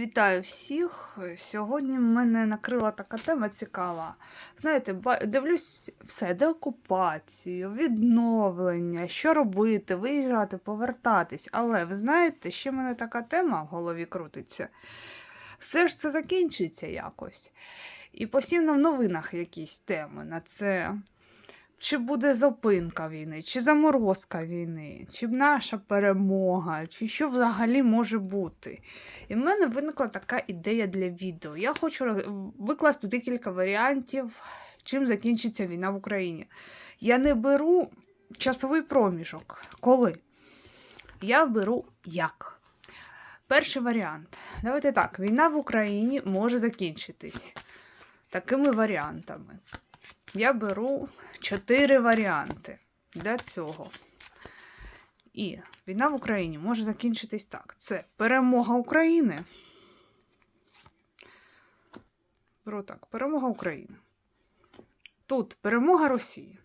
Вітаю всіх. Сьогодні мене накрила така тема цікава. Знаєте, дивлюсь все, деокупацію, відновлення, що робити, виїжджати, повертатись. Але ви знаєте, ще в мене така тема в голові крутиться. Все ж це закінчиться якось. І постійно в новинах якісь теми на це. Чи буде зупинка війни, чи заморозка війни, чи наша перемога, чи що взагалі може бути. І в мене виникла така ідея для відео. Я хочу викласти декілька варіантів, чим закінчиться війна в Україні. Я не беру часовий проміжок. Коли? Я беру як. Перший варіант. Давайте так: війна в Україні може закінчитись такими варіантами. Я беру чотири варіанти для цього. І війна в Україні може закінчитись так: це перемога України. Беру так, перемога України. Тут перемога Росії.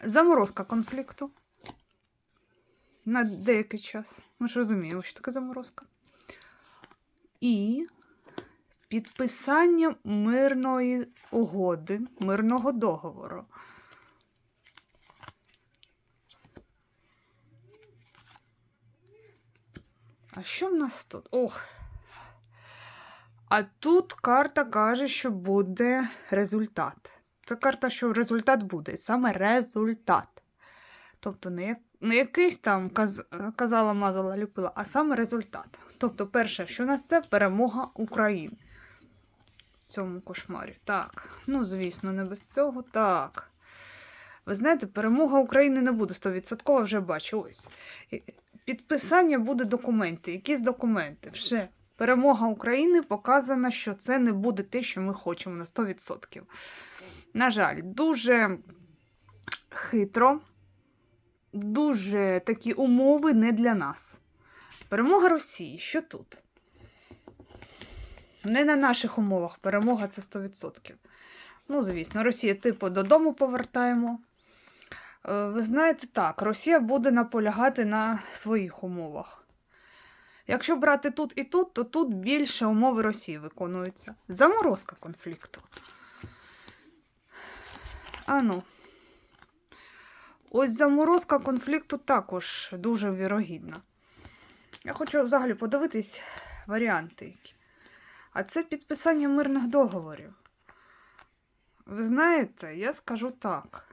Заморозка конфлікту. На деякий час. Ми ж розуміємо, що таке заморозка. І підписання мирної угоди, мирного договору. А що в нас тут? Ох. А тут карта каже, що буде результат. Це карта, що результат буде, саме результат. Тобто не, як, не якийсь там каз, казала, мазала, ліпила, а саме результат. Тобто, перше, що у нас це перемога України в цьому кошмарі. Так, ну, звісно, не без цього. Так. Ви знаєте, перемога України не буде 100%, вже бачу. Ось. Підписання буде документи. Якісь документи. Все. Перемога України показана, що це не буде те, що ми хочемо на 100%. На жаль, дуже хитро, дуже такі умови не для нас. Перемога Росії, що тут? Не на наших умовах. Перемога це 100%. Ну, звісно, Росія, типу, додому повертаємо. Е, Ви знаєте, так, Росія буде наполягати на своїх умовах. Якщо брати тут і тут, то тут більше умови Росії виконуються. Заморозка конфлікту. Ану. Ось заморозка конфлікту також дуже вірогідна. Я хочу взагалі подивитись варіанти. А це підписання мирних договорів. Ви знаєте, я скажу так.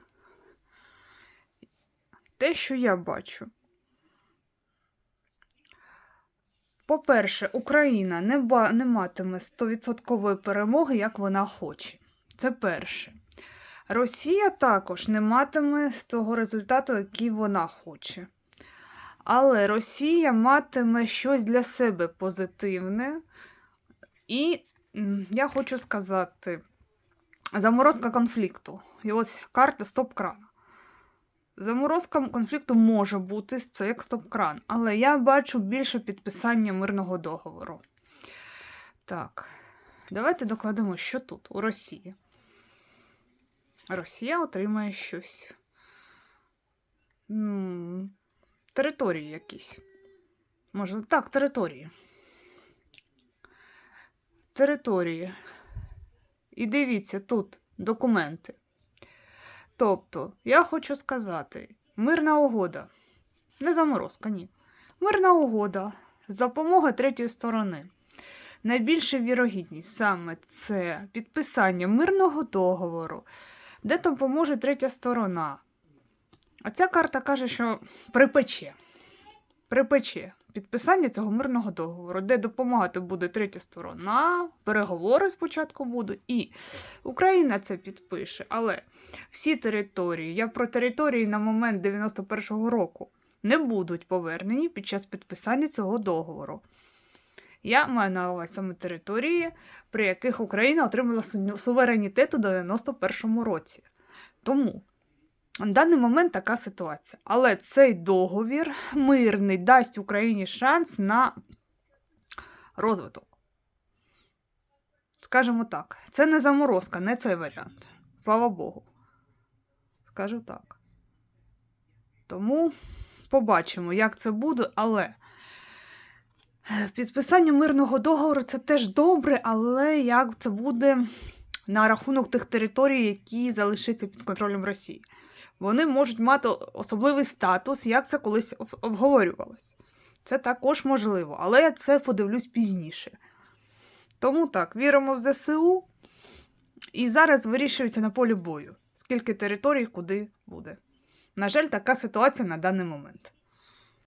Те, що я бачу. По-перше, Україна не, ба- не матиме 100% перемоги, як вона хоче. Це перше. Росія також не матиме того результату, який вона хоче. Але Росія матиме щось для себе позитивне. І я хочу сказати: заморозка конфлікту. І ось карта стоп-крана. Заморозка конфлікту може бути це як стоп-кран, але я бачу більше підписання мирного договору. Так, давайте докладемо, що тут у Росії. Росія отримає щось. М, Території якісь. Може, так, території. Території. І дивіться, тут документи. Тобто, я хочу сказати, мирна угода. Не заморозка, ні. Мирна угода з допомогою третьої сторони. Найбільша вірогідність саме це підписання мирного договору, де допоможе третя сторона. А ця карта каже, що припече. Припече підписання цього мирного договору, де допомагати буде третя сторона, переговори спочатку будуть, і Україна це підпише. Але всі території, я про території на момент 91-го року, не будуть повернені під час підписання цього договору. Я маю на увазі саме території, при яких Україна отримала суверенітет у 91-му році. Тому на даний момент така ситуація. Але цей договір мирний дасть Україні шанс на розвиток. Скажімо так, це не заморозка, не цей варіант. Слава Богу. Скажу так. Тому побачимо, як це буде, але. Підписання мирного договору це теж добре, але як це буде на рахунок тих територій, які залишаться під контролем Росії? Вони можуть мати особливий статус, як це колись об- обговорювалось. Це також можливо, але я це подивлюсь пізніше. Тому так, віримо в ЗСУ. І зараз вирішується на полі бою, скільки територій куди буде. На жаль, така ситуація на даний момент.